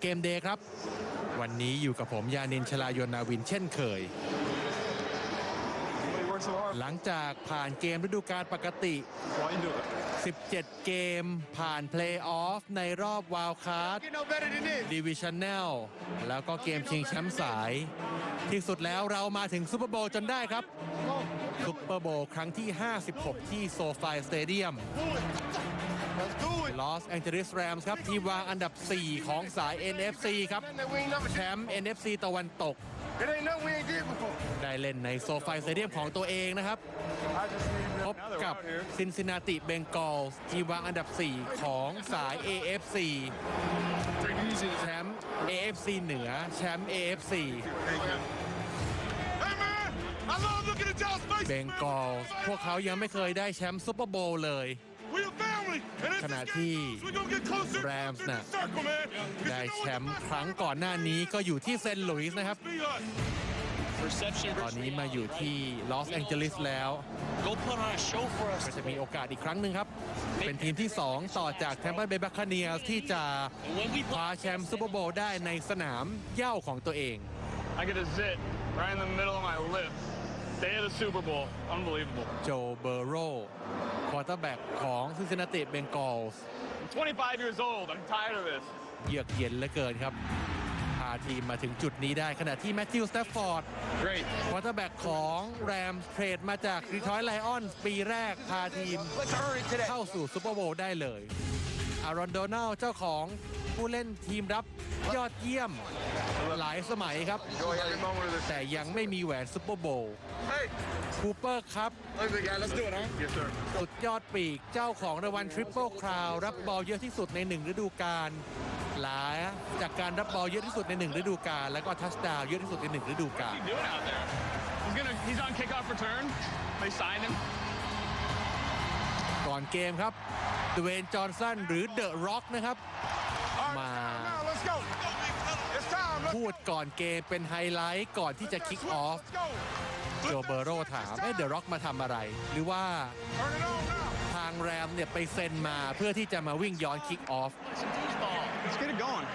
NFL Game Day ครับ วันนี้อยู่กับผมยานินชลายนนาวินเช่นเคย หลังจากผ่านเกมฤดูกาลปกติ 17 เกมผ่านเพลย์ออฟในรอบวาลคาร์ดดิวิชันแนลแล้วก็เกมชิงแชมป์สาย ที่สุดแล้วเรามาถึงซูเปอร์โบว์จนได้ครับซูเปอร์โบว์ครั้งที่ 56 ที่โซฟ i สเตเดียม ลอสแองเจลิสแรมส์ครับ ทีมวางอันดับ 4 ของสาย NFC ครับ แชมป์ NFC ตะวันตก ได้เล่นในโซฟ i สเตเดียมของตัวเองนะครับ พบกับซินซินนาติเบงกอลทีมวางอันดับ 4 ของสาย AFC แชมป์ AFC เหนือ แชมป์ AFC เบงกอลพวกเขายังไม่เคยได้แชมป์ซูเปอร์โบว์เลย We a family. And as ขณะ this ที่ game goes, we gonna get closer Rams to the น่ะ circle, man. 'Cause you ได้ know แช what มป์ the ครั้งก่อนหน้านี้ก็อยู่ที่เซนต์หลุยส์นะครับ Be us. Perception ตอน versus นี้มาอยู่ reality, ที่ลอสแองเจลิสแล้ว right? Go put on a show for us ก็จะมี today. โอกาสอีกครั้งหนึ่งครับ เป็นทีมที่ 2 ต่อจากแทมเปอร์เบย์บัคคาเนียที่จะ And when we คว้าแชมป์ซูเปอร์โบว์ได้ในสนามเหย้าของตัวเอง I get a zit right in the middle of my lip. Day of the Super Bowl. Unbelievable. โจเบอร์โร ควอเตอร์แบ็กของซินซินนาติเบงกอลส์ I'm 25 years old. I'm tired of this. เยือกเย็นเหลือเกินครับ พาทีมมาถึงจุดนี้ได้ขณะที่แมทธิวสแตฟฟอร์ด Great. ควอเตอร์แบ็กของแรมเทรดมาจากดีทรอยต์ไลออนปีแรกพาทีม Let's hurry today. เข้าสู่ซูเปอร์โบว์ได้เลย อารอนโดนัลเจ้าของผู้เล่นทีมรับยอดเยี่ยมหลายสมัยครับ Enjoy every moment of this. แต่ยังไม่มีแหวนซูเปอร์โบว์ Hey, คูเปอร์ครับ look, big guy. Let's do it, huh? Yes, sir. สุดยอดปีกเจ้าของรางวัลทริปเปิลคราวรับบอลเยอะที่สุดในหนึ่งฤดูกาลหลายจากการรับบอลเยอะที่สุดในหนึ่งฤดูกาลแล้วก็ทัชดาวน์เยอะที่สุดในหนึ่งฤดูกาล What are you doing out there? He's gonna. He's on kickoff return. They signed him. ก่อนเกมครับ ดเวนจอห์นสันหรือเดอะร็อกนะครับ All right, Ma. now let's go. It's time. Let's พูดก่อนเกมเป็นไฮไลท์ก่อนที่จะคิกออฟ Let's go. โจเบอร์โรถามเอ๊ะเดอะร็อกมาทำอะไร หรือว่า Turn it on now. ทางแรมเนี่ยไปเซ็นมาเพื่อที่จะมาวิ่งย้อนคิกออฟ some foosball. Let's get it going.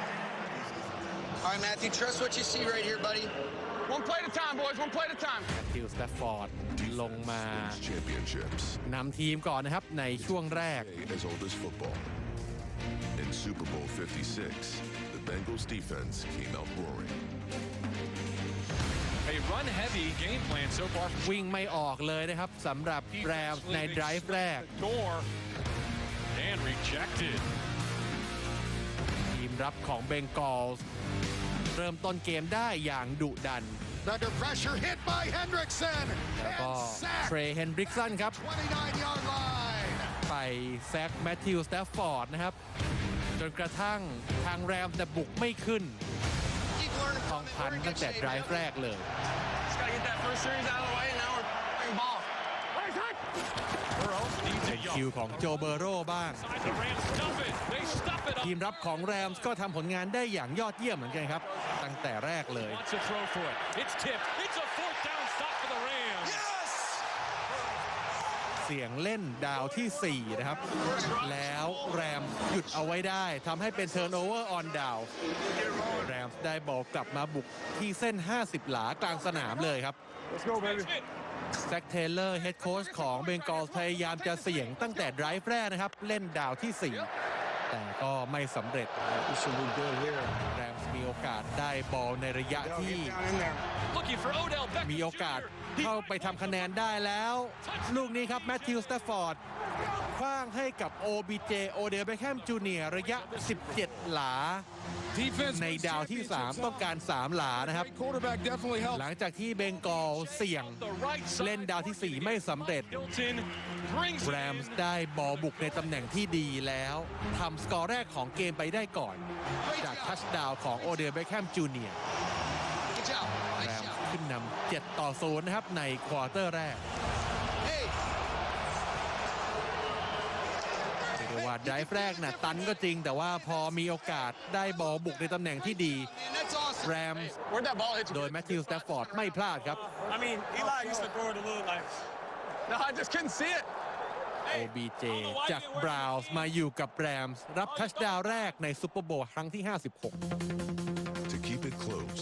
All right, Matthew, trust what you see right here, buddy. One play at a time, boys. One play at a time. ทิวสแตฟฟอร์ด ลงมา championships. นำทีมก่อนนะครับในช่วงแรก As old as football. In Super Bowl 56, the Bengals defense came out roaring. A run heavy game plan so far. วิ่งไม่ออกเลยนะครับสำหรับแรมในไดรฟ์แรก Door and rejected. ทีมรับของเบงกอลส์เริ่มต้นเกมได้อย่างดุดัน Under pressure, hit by Hendrickson. แล้วก็ And เทร sacked. เฮนดริกสันครับ29 yard line. ไปแซกแมทธิวสแตฟฟอร์ดนะครับ จนกระทั่งทางแรมจะบุกไม่ขึ้น Keep learning ต้อง from it. พัน We're in ตั้ good งแต่ shape, ไดรฟ์ man. แรกเลย คิว young. ของโจเบอร์โรบ้าง Side the Rams stuff it. They stuff it ที up. มรับของแรมส์ก็ทำผลงานได้อย่างยอดเยี่ยมเหมือนกันครับ ตั้งแต่แรกเลย Wants to throw for it. It's tipped. It's a fourth down stop for the Rams. เสียงเล่นดาวที่ 4 นะครับ แล้วแรมหยุดเอาไว้ได้ทำให้เป็นเทิร์นโอเวอร์ออนดาวแรมได้บอลกลับมาบุกที่เส้น 50 หลากลางสนามเลยครับ Let's go, baby. แซคเทเลอร์เฮดโค้ชของเบงกอลพยายามจะเสี่ยงตั้งแต่ไดรฟ์แรกนะครับ เล่นดาวที่ 4 แต่ก็ไม่สำเร็จแรมมีโอกาสได้บอลในระยะที่ มีโอกาสเข้าไปทำคะแนนได้แล้ว ลูกนี้ครับแมทธิวสเตฟอร์ด คว้างให้กับ OBJ โอเดลเบคแฮมจูเนียระยะ 17 หลา Defense ใน wins ดาวที่ 3 ต้องการ 3 หลานะครับ Quarterback definitely helped. หลังจากที่เบงกอลเสี่ยง The right side. เล่นดาวที่ 4 ไม่สำเร็จ Hilton brings it แรม in. ส์ได้บอลบุกในตำแหน่งที่ดีแล้วทำสกอร์แรกของเกมไปได้ก่อน จากทัชดาวน์ของโอเดลเบคแฮมจูเนีย Good job. แร Nice ม job. ขึ้นนำ7ต่อ0นะครับในควอเตอร์แรก เรียกได้ว่าไดรฟ์แรกน่ะตันก็จริง แต่ว่าพอมีโอกาสได้บอลบุกในตำแหน่งที่ดี man, that's awesome. แรม Where'd that ball hit you? โดยแมทธิวสแตฟฟอร์ดไม่พลาดครับ I mean, Eli used to throw it a little like. No, I just couldn't see it. OBJ จากบราวส์มาอยู่กับแรมส์รับทัชดาวน์แรกในซูเปอร์โบว์ครั้งที่ 56 To keep it close,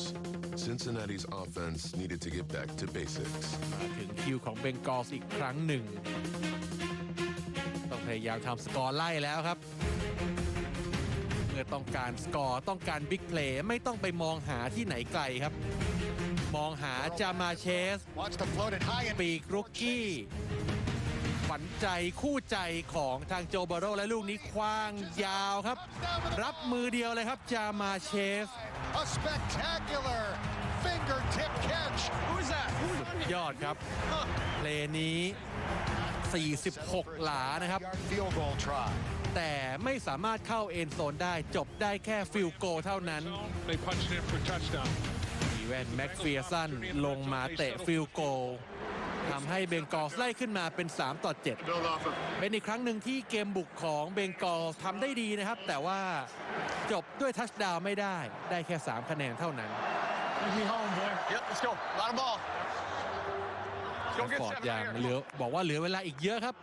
Cincinnati's offense needed to get back to basics. มาถึงคิวของเบงกอลส์อีกครั้งหนึ่งต้องพ ยายามทำสกอร์ไล่แล้วครับ เมื่อต้องการสกอร์ต้องการบิ๊กเพลย์ไม่ต้องไปมองหาที่ไหนไกลครับ มองหาจามาเชส Wants to float it high and ปีกรุกกี้ฝันใจคู่ใจของทางโจเบโรและลูกนี้คว้างยาวครับ รับมือเดียวเลยครับจามาเชส a spectacular fingertip catch. Who's that? ยอดครับเพลย์นี้ 46 หลานะครับ Yard field goal try. แต่ไม่สามารถเข้าเอ็นโซนได้จบได้แค่ฟิลโกเท่านั้น They punched it in for a touchdown. อีแวนแม็กเฟียสันลงมาเตะฟิลโกทำให้เบงกอลส์ไล่ขึ้นมาเป็น 3 ต่อ7 Build off of เป็นอีกครั้งหนึ่งที่เกมบุกของเบงกอลส์ทำได้ดีนะครับ แต่ว่าจบด้วยทัชดาวน์ไม่ได้ได้แค่ 3 คะแนนเท่านั้น Take me home, boy. Yep, let's go. A lot of ball. Let's go get ฟอร์ด seven ยัง out เหลื here. อบอกว่าเหลือเวลาอีกเยอะครับ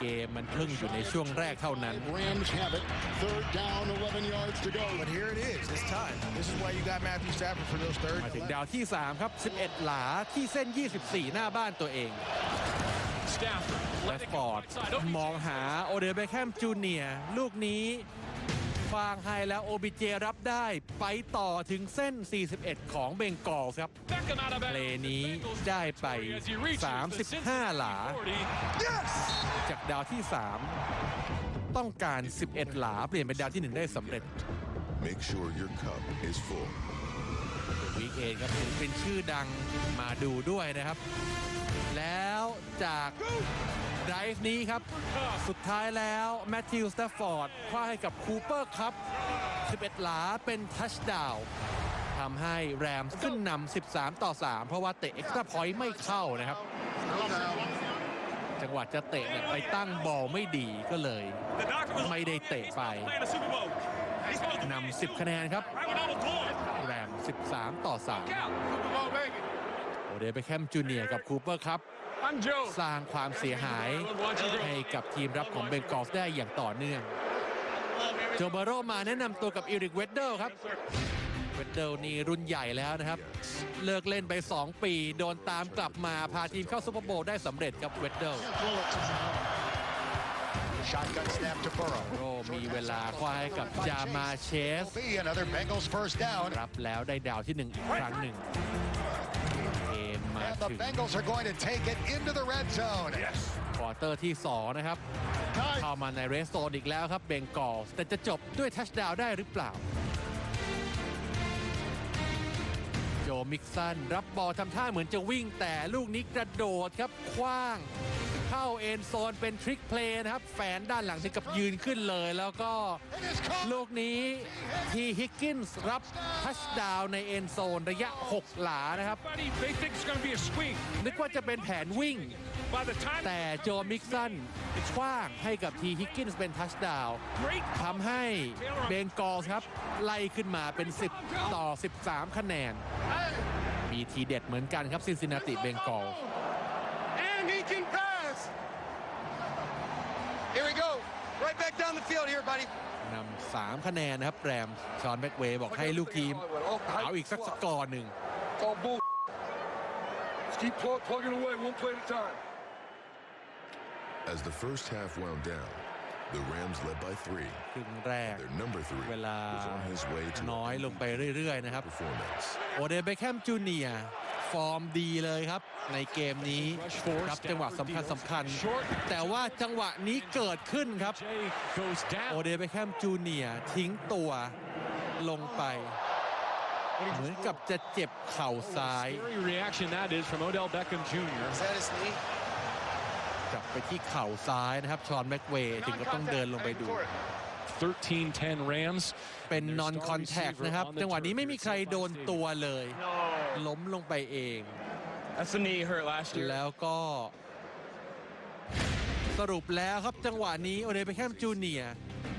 เกมมันเพิ่งอยู่ในช่วงแรกเท่านั้น Rams have it. Third down, 11 yards to go. But here it is. It's time. This is why you got Matthew Stafford for those third. มาถึงดาวที่ 3 ครับ 11 หลาที่เส้น 24 หน้าบ้านตัวเอง Stafford. และ Let it ฟ go อร์ด outside. มองหาโอเดเบแคมจูเนียลูกนี้ ฟางให้แล้วโอบิเจรับได้ไปต่อถึงเส้น 41 ของเบงกอลครับ Beckham out of เพล bounds. นี้ได้ไป As he reaches the 35 หลา 40. จากดาวที่ 3 ต้องการ 11 หลา เปลี่ยนเป็นดาวที่ 1 ได้สำเร็จ Make sure your cup is full. วีคเอนครับศิลปินชื่อดังมาดูด้วยนะครับ แล้วจาก ไดรฟ์นี้ครับ สุดท้ายแล้วแมทธิวสแตฟฟอร์ดคว้าให้กับคูเปอร์ครับ 11 หลาเป็นทัชดาวน์ทำให้แรมส์ขึ้นนำ 13 ต่อ 3 เพราะว่าเตะเอ็กซ์ตร้าพอยต์ไม่เข้านะครับ จังหวะจะเตะเนี่ยไปตั้งบอลไม่ดีก็เลย The doctor was ไม่ได้เตะไป playing a Super Bowl. He's supposed to นำ 10 คะแนนครับ right when I was born. แรม 13 ต่อ3 Out. Super Bowl, baby. โอเดเบคแคมจูเนียร์กับคูเปอร์ครับ I'm Joe. สร้างความเสียหายให้กับทีมรับของเบงกอลส์ได้อย่างต่อเนื่องโจเบโรมาแนะนำตัวกับอิริกเวดเดิลครับเวดเดิลนี่รุ่นใหญ่แล้วนะครับ เลิกเล่นไป 2 ปี โดนตามกลับมาพาทีมเข้าซูเปอร์โบว์ได้สำเร็จครับเวดเดิล Shotgun snap to Burrow. โรมีเวลาคว้าให้กับจามาเชส Will be another Bengals first down. รับแล้วได้ดาวที่1อีกครั้งหนึ่ง เกมมา And the ถึง Bengals are going to take it into the red zone. ควอเตอร์ที่ 2 นะครับ Time. เข้ามาในเรสโซนอีกแล้วครับเบงกอลส์แต่จะจบด้วยทัชดาวน์ได้หรือเปล่า โจมิกสัน รับบอลทำท่าเหมือนจะวิ่งแต่ลูกนี้กระโดดครับคว้าง เข้าเอ็นโซนเป็นทริกเพลย์นะครับ แฝนด้านหลังถึงกับยืนขึ้นเลย แล้วก็ลูกนี้ทีฮิกกินส์รับทัชดาวในเอ็นโซนระยะ 6 หลานะครับ นึกว่าจะเป็นแผนวิ่ง แต่โจมิกสันคว้างให้กับทีฮิกกินส์เป็นทัชดาวทำให้เบงกอลครับ ไล่ขึ้นมาเป็น 10 ต่อ 13 คะแนน มีทีเด็ดเหมือนกันครับซินซินนาติเบงกอล And he can pass. Here we go. Right back down the field here, buddy. นำ3คะแนนนะครับ แรมชอนแบ็กเวย์บอกให้ลูกทีม เอาอีกสักสกอร์หนึ่ง It's all bull. Let's keep plug, plugging away, one play at a time. As the first half wound down, the Rams led by three. ครึ่งแรก Their number three เวลา was on his way to น้อย a ลงไปเรื่อย ๆ นะครับ performance. โอเดเบคแคมจูเนีย ฟอร์มดีเลยครับ ในเกมนี้รับจังหวะสำคัญสำคัญ แต่ว่าจังหวะนี้เกิดขึ้นครับ Jay goes โอ down. เดเบคแคมจูเนียทิ้งตัวลงไป เหมือนกับจะเจ็บเข่าซ้าย Scary reaction that is from Odell Beckham Jr. Is that his knee? จับไปที่เข่าซ้ายนะครับ ชอนแม็กเวย์ถึงก็ต้องเดินลงไปดู13-10 Rams. เป็น non contact นะครับ จังหวะนี้ไม่มีใครโดนตัวเลย ล้มลงไปเอง That's the knee hurt last year. แล้วก็ สรุปแล้วครับจังหวะนี้โอเดเบคแคมจูเนีย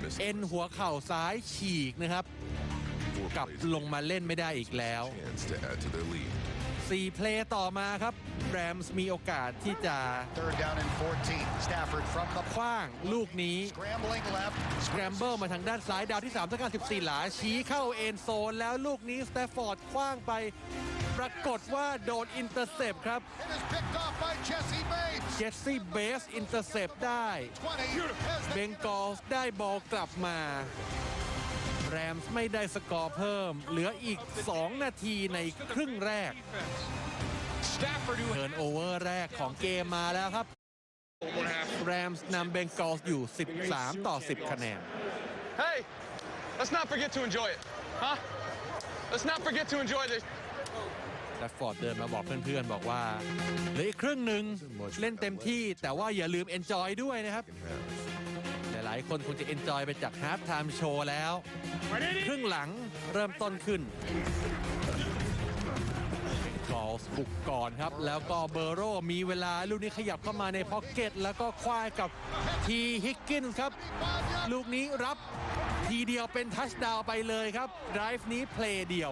Missed เอ็นหัวเข่าซ้ายฉีกนะครับ four กลับ plays ลงมาเล่นไม่ได้อีกแล้ว chance to add to their lead. 4 เพลย์ต่อมาครับแรมส์มีโอกาสที่จะ Third down and 14. Stafford from the คว้างลูกนี้ scrambling left. สแครมเบิลมาทางด้านซ้ายดาวที่3ต้องการ14 หลา ชี้เข้าเอ็นโซน แล้วลูกนี้สแตฟฟอร์ดคว้างไป ปรากฏว่าโดนอินเตอร์เซปครับ It is picked off by Jesse Bates. เจสซี่เบสอินเตอร์เซปได้20 as เบ the งกอลส์ได้บอลกลับมา แรมส์ไม่ได้สกอร์เพิ่ม เหลืออีก 2 นาทีในครึ่งแรก Stafford who เทิร์นโอเวอร์แรกของเกมมาแล้วครับ แรมส์นำเบงกอลส์อยู่ 13 ต่อ 10 คะแนน Hey, let's not forget to enjoy it, huh? Let's not forget to enjoy this. แรดฟอร์ดเดินมาบอกเพื่อนๆ บอกว่าเหลืออีกครึ่งหนึ่งเล่นเต็มที่แต่ว่าอย่าลืมเอนจอยด้วยนะครับหลายคนคงจะเอนจอยไปจากฮาร์ t ไทม์โชว์แล้ว ครึ่งหลังเริ่มต้นขึ้นกอลส์บุกก่อนครับ แล้วก็เบอร์โรมีเวลาลูกนี้ขยับเข้ามาในพ็อกเก็ต แล้วก็ควายกับทีฮิกกินครับ ลูกนี้รับทีเดียวเป็นทัชดาวไปเลยครับไดรฟ์นี้เพลย์เดียว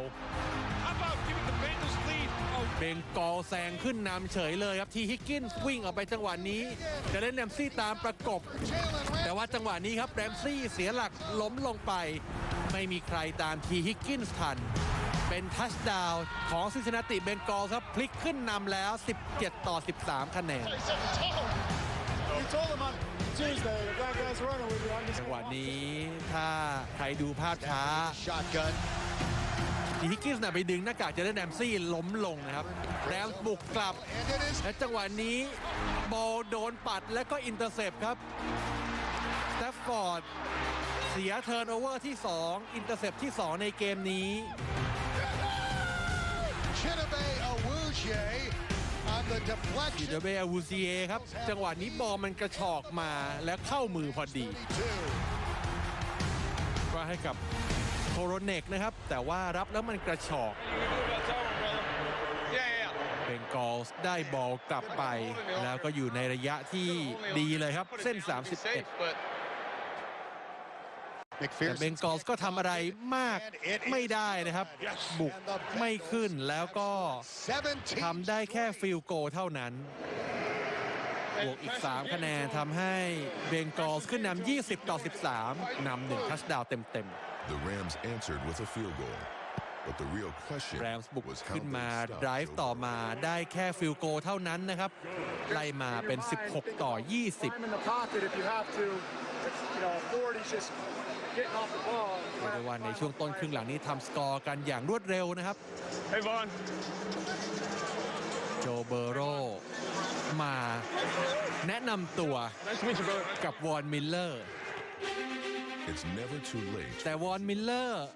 เบงกอลแซงขึ้นนำเฉยเลยครับทีฮิกกินส์วิ่งออกไปจังหวะนี้ จะเล่นแรมซี่ตามประกบ แต่ว่าจังหวะนี้ครับแรมซี่เสียหลักล้มลงไป ไม่มีใครตามทีฮิกกินส์ทัน เป็นทัชดาวของซินซินนาติเบงกอลครับพลิกขึ้นนำแล้ว 17 ต่อ 13 คะแนนจังหวะนี้ถ้าใครดูภาพช้า shotgun. ทีฮิกกินส์น่ะไปดึงหน้ากากเจะได้แรมซี่ล้มลงนะครับแรมส์บุกกลับ And it is และจังหวะนี้บอลโดนปัดและก็อินเตอร์เซปครับสแตฟฟอร์ดเสียเทิร์นโอเวอร์ที่ 2 อินเตอร์เซปที่ 2 ในเกมนี้ Chinabe Awuje on the ที deflection. เดเบอาวูซีเอครับ จังหวะนี้บอลมันกระชอกมาและเข้ามือพอดี Two. ก็ให้กับ โคโรเนกนะครับ แต่ว่ารับแล้วมันกระชอก Yeah, yeah, เบงกอลส์ได้บอลกลับไป แล้วก็อยู่ในระยะที่ดีเลยครับ เส้น yeah. Be safe, 31 but แต่เบง McPherson กอลส์ก็ทำอะไรมากไม่ได้นะครับ บุกไม่ขึ้นแล้วก็ 17. ทำได้แค่ฟิลโกเท่านั้น บวกอีก 3 คะแนนทำให้เบงกอลส์ขึ้นนำ20 ต่อ 13นำหนึ่งทัชดาวน์เต็ม The Rams answered with a field goal. But the real question ๆแรมส์บุก was ขึ้น how มา they stopped ไดรฟ์ Joe ต่อ Burrow. มาได้แค่ฟิลโกเท่านั้นนะครับไล่มาเป็น 16 ต่อ 20 Time in the pocket if you have to. It's, you know, authorities just getting off the ball. เรียกได้ว่าในช่วงต้นครึ่งหลังนี้ทำสกอร์กันอย่างรวดเร็วนะครับ hey, Vaughn. โจเบอร์โรมาแนะนำตัว Nice to meet you, brother. กับวอนมิลเลอร์ แต่วอนมิลเลอร์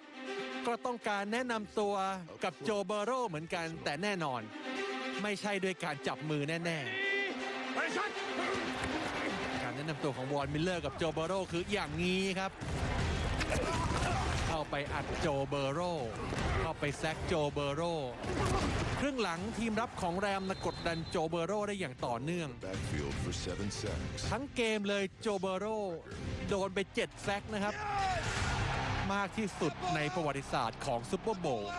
ก็ต้องการแนะนำตัวกับโจเบอร์โรเหมือนกันแต่แน่นอน ไม่ใช่ด้วยการจับมือแน่ๆการแนะนำตัวของวอนมิลเลอร์กับโจเบอร์โรคืออย่างนี้ครับ เข้าไปอัดโจเบอร์โร เข้าไปแซกโจเบอร์โร ครึ่งหลังทีมรับของแรมนะกดดันโจเบอร์โรได้อย่างต่อเนื่อง Backfield for seven sacks. ทั้งเกมเลยโจเบอร์โร โดนไป 7 แซกนะครับ มากที่สุดในประวัติศาสตร์ของซุปเปอร์โบว์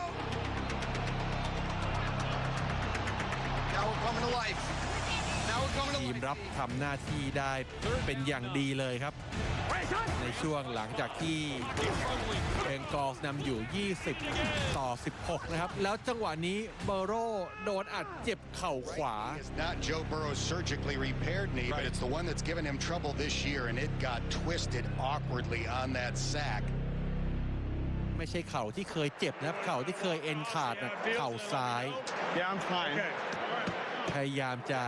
Now we're coming to life. Now we're coming to ทีม life. รับทำหน้าที่ได้เป็นอย่างดีเลยครับ ในช่วงหลังจากที่เบงกอลส์นำอยู่ 20 ต่อ 16 นะครับ แล้วจังหวะนี้เบอร์โรโดนอัดเจ็บเข่าขวา It's not Joe Burrow's surgically repaired knee, but it's the one that's given him trouble this year, and it got twisted awkwardly on that sack. ไม่ใช่เข่าที่เคยเจ็บนะครับ เข่าที่เคยเอ็นขาดนะเข่าซ้าย Yeah, I'm fine. พยายามจะ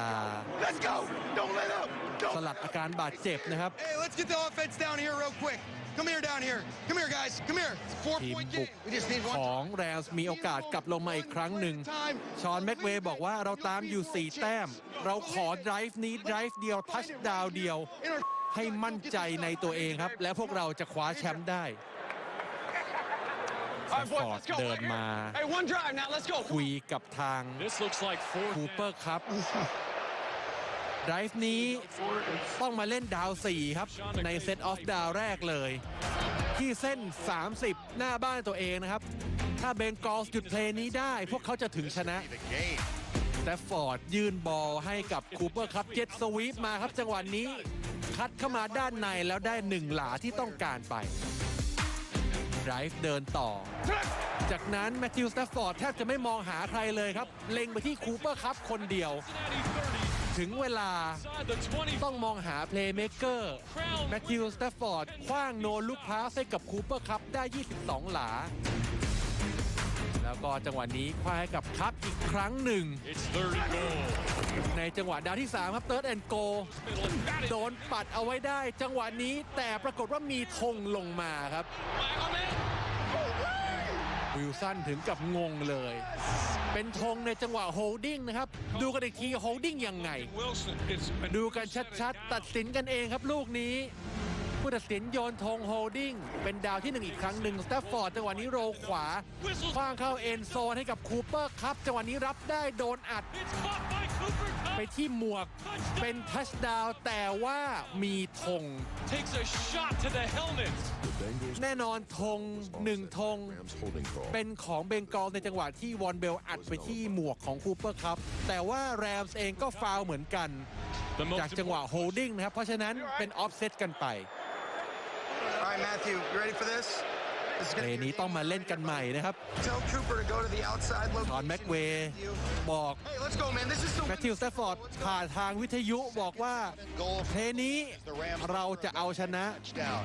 Let's go. Don't let up. ส Don't. ลัดอาการบาดเจ็บนะครับ Hey, let's get the offense down here real quick. Come here down here. Come here, guys. Come here. It's a ทีม four-point บุก game. We just need ข one องแรมส์มีโอกาสกลับลงมาอีกครั้งหนึ่ง time. ชอนแม็กเวย์บอกว่าเราตามอยู่ 4 แต้ม เราขอไดรฟ์นี้ไดรฟ์เดียว ทัชดาวเดียว In our ให้มั่นใจในตัวเองครับ และพวกเราจะคว้าแชมป์ได้ All right, boys, ฟอร์ด let's go. เดินมา Hey, one drive now. Let's go. คุยกับทาง this looks like fourth คูเปอร์ครับไดรฟ์นี้ต้องมาเล่นดาว 4 ครับ ในเซตออฟดาวแรกเลย ที่เส้น 30 หน้าบ้านตัวเองนะครับ ถ้าเบงกอลส์หยุดเพลย์นี้ได้ พวกเขาจะถึงชนะ The game. แต่ฟอร์ดยื่นบอลให้กับคูเปอร์ครับเจ็ตสวีปมาครับจังหวะนี้ คัดเข้ามาด้านในแล้วได้หนึ่งหลาที่ต้องการไป ไดรฟ์เดินต่อ จากนั้นแมทธิวสแตฟฟอร์ดแทบจะไม่มองหาใครเลยครับ เล็งไปที่คูเปอร์ครับคนเดียว ถึงเวลาต้องมองหาเพลย์เมคเกอร์แมทธิวสแตฟฟอร์ดคว้างโนลูกพาสให้กับคูเปอร์ครับได้ 22 หลา แล้วก็จังหวะนี้คว้าให้กับครับอีกครั้งหนึ่ง It's third and goal. ในจังหวะดาวที่ 3 ครับเติร์ดแอนโก Middle and batted. โดนปัดเอาไว้ได้ จังหวะนี้แต่ปรากฏว่ามีธงลงมาครับ Flag on that. วิลสันถึงกับงงเลย เป็นธงในจังหวะโฮลดิ้งนะครับ ดูกันอีกทีโฮลดิ้งยังไง Wilson. It's ดูกันชัดๆ ตัดสินกันเองครับลูกนี้ ผู้ตัดสินโยนธงโฮลดิ้ง เป็นดาวที่หนึ่งอีกครั้งหนึ่งสแตฟฟอร์ดจังหวะนี้โรลขวา whistles. คว้างเข้าเอ็นโซนให้กับคูเปอร์ครับจังหวะนี้รับได้โดนอัด It's caught by Cooper ไป Cup. ที่หมวกเป็นทัชดาวน์แต่ว่ามีธง Takes a shot to the helmet. The Bengals แน่นอนธงหนึ่งธง Rams holding call. เป็นของเบงกอลในจังหวะที่วอนเบลอัดไปที่หมวกของคูเปอร์ครับ แต่ว่าแรมส์เองก็ฟาวล์เหมือนกัน The most จากจังหวะโฮลดิ้งนะครับ เพราะฉะนั้นเป็นออฟเซตกันไป เพล gonna ย์นี้ต้องมาเล่นกันใหม่นะครับ tell Cooper to go to the outside ชอน location. แม็กเวย์บอก Hey, let's go, man. This is the แมทธิวสแตฟฟอร์ดผ่านทางวิทยุบอกว่า Goal เพลย์นี้เราจะเอาชนะ touchdown.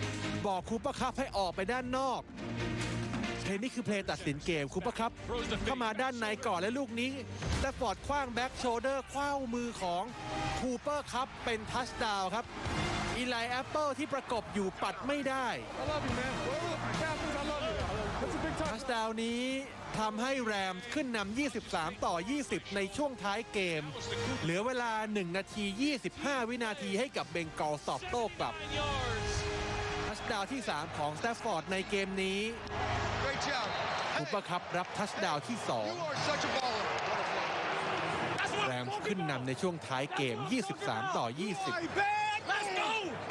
บอกคูเปอร์คัพให้ออกไปด้านนอก เพลย์นี้คือเพลย์ตัดสินเกมคูเปอร์คัพเข้ามาด้านในก่อนและลูกนี้สแตฟฟอร์ดคว้างแบ็กโชเดอร์คว้างมือของคูเปอร์คัพเป็นทัชดาวน์ครับ อีไลแอปเปิลที่ประกบอยู่ปัดไม่ได้ทัชดาวนี้ทำให้แรมขึ้นนำ 23 ต่อ 20 ในช่วงท้ายเกม เหลือเวลา 1 นาที 25 วินาทีให้กับเบงกอลสอบโต้กลับทัชดาวที่ 3 ของสแตฟฟอร์ดในเกมนี้ great job. คูเปอร์คัพรับทัชดาวที่ 2 แรมขึ้นนำในช่วงท้ายเกม 23 ต่อ 20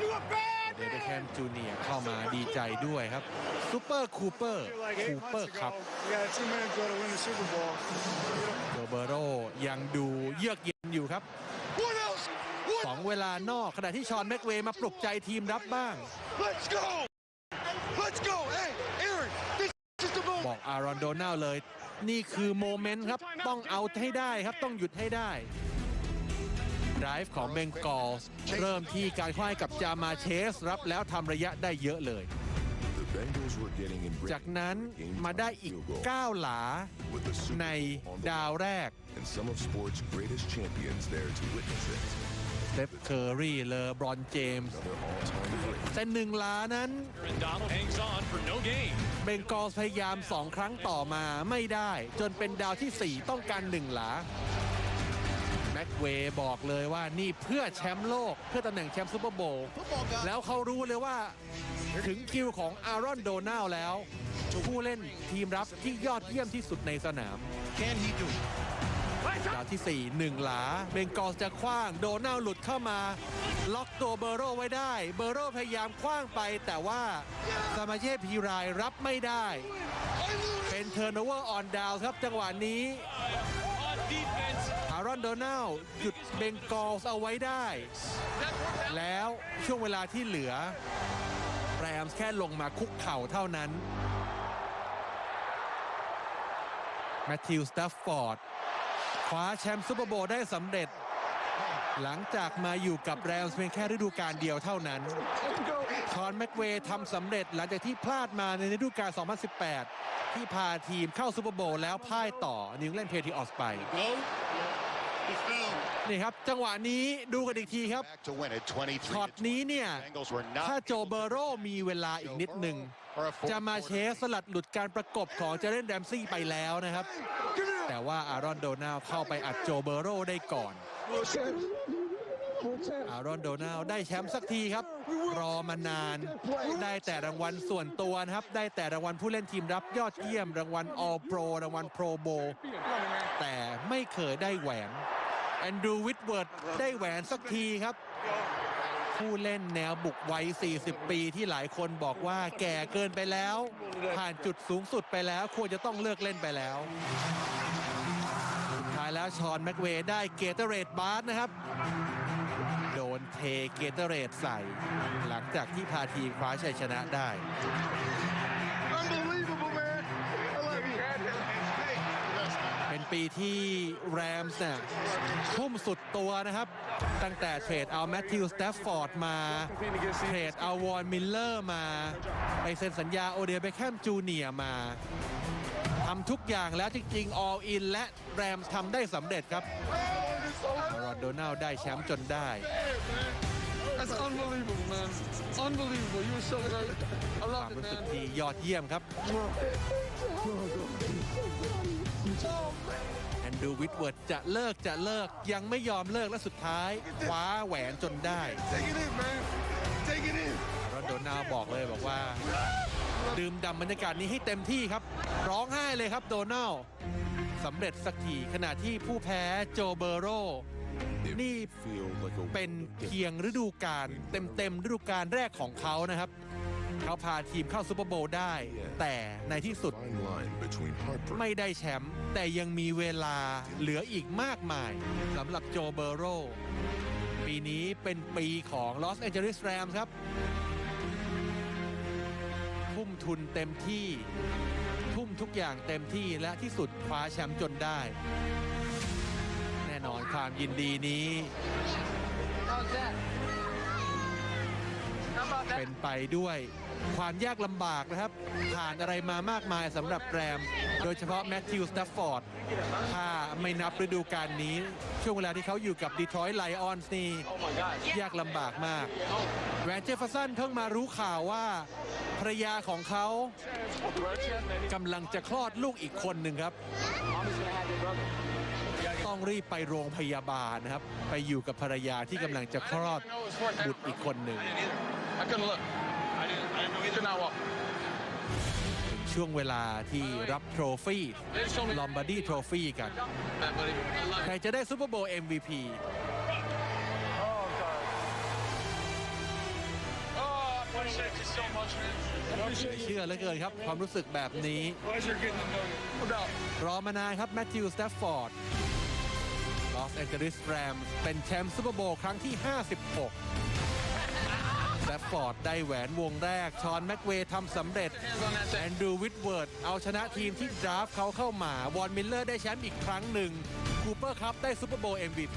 เดวิดแคมจูเนียร์เข้ามาดีใจด้วยครับซูเปอร์คูเปอร์ Like คู eight เปอ months ร์ครับ ago, we had two minutes ago to win the Super Bowl. โรเบโรยังดูเยือกเย็นอยู่ครับ What else? What? สองเวลานอกขณะที่ชอนแม็กเวย์มาปลุกใจทีมรับบ้าง Let's go. Let's go. Hey, Aaron, this is the บ moment. อกอารอนโดนัลเลย นี่คือโมเมนต์ครับ ต้องเอาให้ได้ครับ ต้องหยุดให้ได้ ไดรฟ์ของเบงกอลเริ่มที่การคว้าให้กับจามาเชส รับแล้วทำระยะได้เยอะเลย The Bengals were getting in จากนั้นมาได้อีก 9 หลา with the Super ใน Bowl on the ดาวแรก and some of sports' greatest champions there to witness it. สเตฟเคอร์รีเลอบรอนเจมส์ Another all-time great. แต่หนึ่งหลานั้น And Donald hangs on for no gain. เบงกอลพยายามสองครั้งต่อมาไม่ได้ จนเป็นดาวที่ 4 ต้องการหนึ่งหลาแม็ก เวย์บอกเลยว่านี่เพื่อแชมป์โลก เพื่อตำแหน่งแชมป์ซูเปอร์โบว์แล้วเขารู้เลยว่าถึงคิวของอารอนโดนัลแล้ว ผู้เล่นทีมรับที่ยอดเยี่ยมที่สุดในสนาม Can he do it? ดาวที่ 4 1 หลาเบงกอลจะคว้างโดนัลหลุดเข้ามา ล็อกตัวเบอร์โรไว้ได้ เบอร์โรพยายามคว้างไป แต่ว่าสมาเช่พีรายรับไม่ได้ เป็นเทอร์โนเวอร์ออนดาวครับจังหวะนี้ On defense. อารอนโดนัลหยุดเบงกอลเอาไว้ได้ แล้วช่วงเวลาที่เหลือแรมส์แค่ลงมาคุกเข่าเท่านั้นแมทธิวสตัฟฟอร์ดคว้าแชมป์ซูเปอร์โบว์ได้สำเร็จ หลังจากมาอยู่กับแรมส์เพียงแค่ฤดูกาลเดียวเท่านั้นชอนแม็กเวย์ทำสำเร็จหลังจากที่พลาดมาในฤดูกาล 2018 ที่พาทีมเข้าซูเปอร์โบว์แล้วพ่ายต่อนิวเล่นเพทีออสไป นี่ครับ จังหวะนี้ดูกันอีกทีครับ Back to win it, 23ช็อต to นี้เนี่ย Bengals were not ถ้าโจเบอร์โรมีเวลาอีกนิดหนึ่ง for a fourth จะมาเชสสลัดหลุดการประกบของเจเรนแรมซี่ไปแล้วนะครับ แต่ว่าอารอนโดนัลเข้าไปอัดโจเบอร์โรได้ก่อนอารอนโดนัลได้แชมป์สักทีครับ รอมานาน ได้แต่รางวัลส่วนตัวนะครับ ได้แต่รางวัลผู้เล่นทีมรับยอดเยี่ยม รางวัลออ l โปรรางวัลโปรโบแต่ไม่เคยได้แหวน แอนดรูวิดเวิร์ดได้แหวนสักทีครับ ผู้เล่นแนวบุกวัย 40 ปีที่หลายคนบอกว่าแก่เกินไปแล้ว ผ่านจุดสูงสุดไปแล้ว ควรจะต้องเลิกเล่นไปแล้วสุดท้ายแล้วชอนแม็กเวย์ได้เกเตอร์เรดบาร์นะครับ โดนเทเกเตอร์เรดใส่ หลังจากที่พาทีมคว้าชัยชนะได้ ป็นปีที่แรมส์เนี่ยทุ่มสุดตัวนะครับ ตั้งแต่เทรดเอาแมทธิวสแตฟฟอร์ดมา เทรดเอาวอนมิลเลอร์มา ไปเซ็นสัญญาโอเดียเบคแฮมจูเนียมาทำทุกอย่างแล้วจริงๆ all in และแรมส์ทำได้สำเร็จครับรอนโดนัลได้แชมป์จนได้ That's unbelievable, man. Unbelievable. You were so great. I ควา love ม it, รู้สึก man. ที่ยอดเยี่ยมครับแอน ดรูวิดเวิร์ดจะเลิกจะเลิกยังไม่ยอมเลิกและสุดท้ายคว้าแหวนจนได้ Take it in, man. Take it in. รอนโดนัลบอกเลยบอกว่า ดื่มด่ำบรรยากาศนี้ให้เต็มที่ครับ ร้องไห้เลยครับโดนัลสำเร็จสักทีขณะที่ผู้แพ้โจเบโร It นี่ feel like a เป็น world of เพียงฤดูกาลเต็มๆฤดูกาลแรกของเขานะครับ เขาพาทีมเข้าซูเปอร์โบว์ได้ แต่ในที่สุด fine line between heartbreak ไม่ได้แชมป์แต่ยังมีเวลาเหลืออีกมากมายสำหรับโจเบโรปีนี้เป็นปีของลอสแอนเจลิสแรมส์ครับทุ่มทุนเต็มที่ ทุ่มทุกอย่างเต็มที่และที่สุดคว้าแชมป์จนได้ แน่นอนความยินดีนี้ เป็นไปด้วย ความยากลำบากนะครับ ผ่านอะไรมามากมายสำหรับแรม โดยเฉพาะแมทธิวสตัฟฟอร์ดถ้าไม่นับฤดูกาลนี้ ช่วงเวลาที่เขาอยู่กับดีทรอยต์ไลออนส์นี่ยากลำบากมาก แวนเจฟเฟอร์สันเพิ่งมารู้ข่าวว่าภรรยาของเขากำลังจะคลอดลูกอีกคนหนึ่งครับ ต้องรีบไปโรงพยาบาลนะครับ ไปอยู่กับภรรยาที่กำลังจะคลอดบุตรอีกคนหนึ่ง ถุนช่วงเวลาที่รับโทรฟี่ลอมบาร์ดี้โทรฟี่กัน ใครจะได้ซูเปอร์โบว์ MVP เชื่อเหลือเกินครับ ความรู้สึกแบบนี้รอมานานครับ แมทธิวสเตฟฟอร์ดลอสแอนเจลิสแรมเป็นแชมป์ซูเปอร์โบว์ครั้งที่ 56 แรฟฟอร์ดได้แหวนวงแรก ชอนแม็กเวย์ทำสำเร็จ แอนดรูวิทเวิร์ดเอาชนะทีมที่ดราฟต์เขาเข้ามา วอนมิลเลอร์ได้แชมป์อีกครั้งหนึ่ง คูเปอร์ครับได้ซูเปอร์โบว์ MVP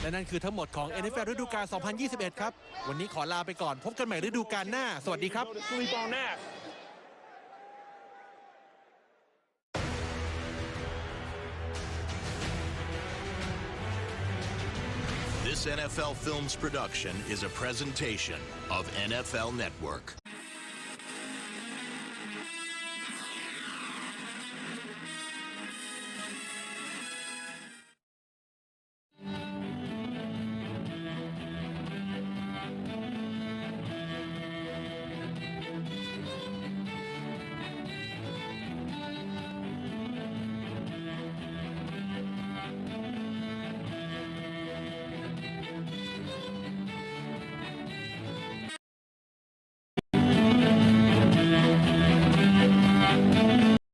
และนั่นคือทั้งหมดของ NFL ฤดูกาล 2021 ครับ วันนี้ขอลาไปก่อน พบกันใหม่ฤดูกาลหน้า สวัสดีครับ Go to sleep on that. This NFL Films production is a presentation of NFL Network.